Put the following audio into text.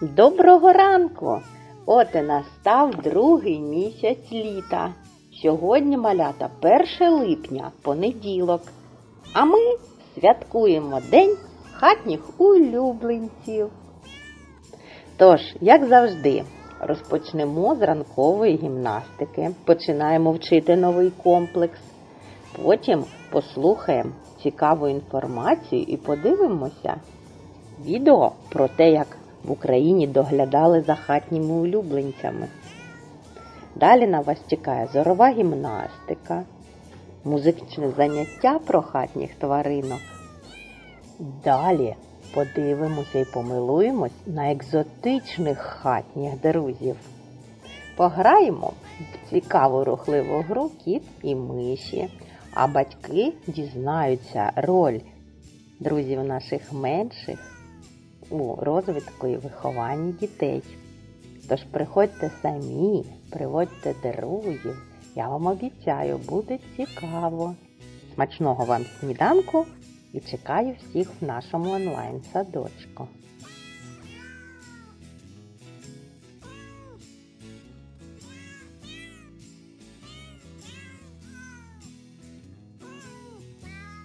Доброго ранку! От і настав другий місяць літа. Сьогодні малята 1 липня, понеділок. А ми святкуємо День хатніх улюбленців. Тож, як завжди, розпочнемо з ранкової гімнастики. Починаємо вчити новий комплекс. Потім послухаємо цікаву інформацію і подивимося відео про те, як в Україні доглядали за хатніми улюбленцями. Далі на вас чекає зорова гімнастика, музичне заняття про хатніх тваринок. Далі подивимося і помилуємось на екзотичних хатніх друзів. Пограємо в цікаву рухливу гру кіт і миші, а батьки дізнаються роль друзів наших менших у розвитку і вихованні дітей. Тож приходьте самі, приводьте друзів. Я вам обіцяю, буде цікаво. Смачного вам сніданку і чекаю всіх в нашому онлайн-садочку.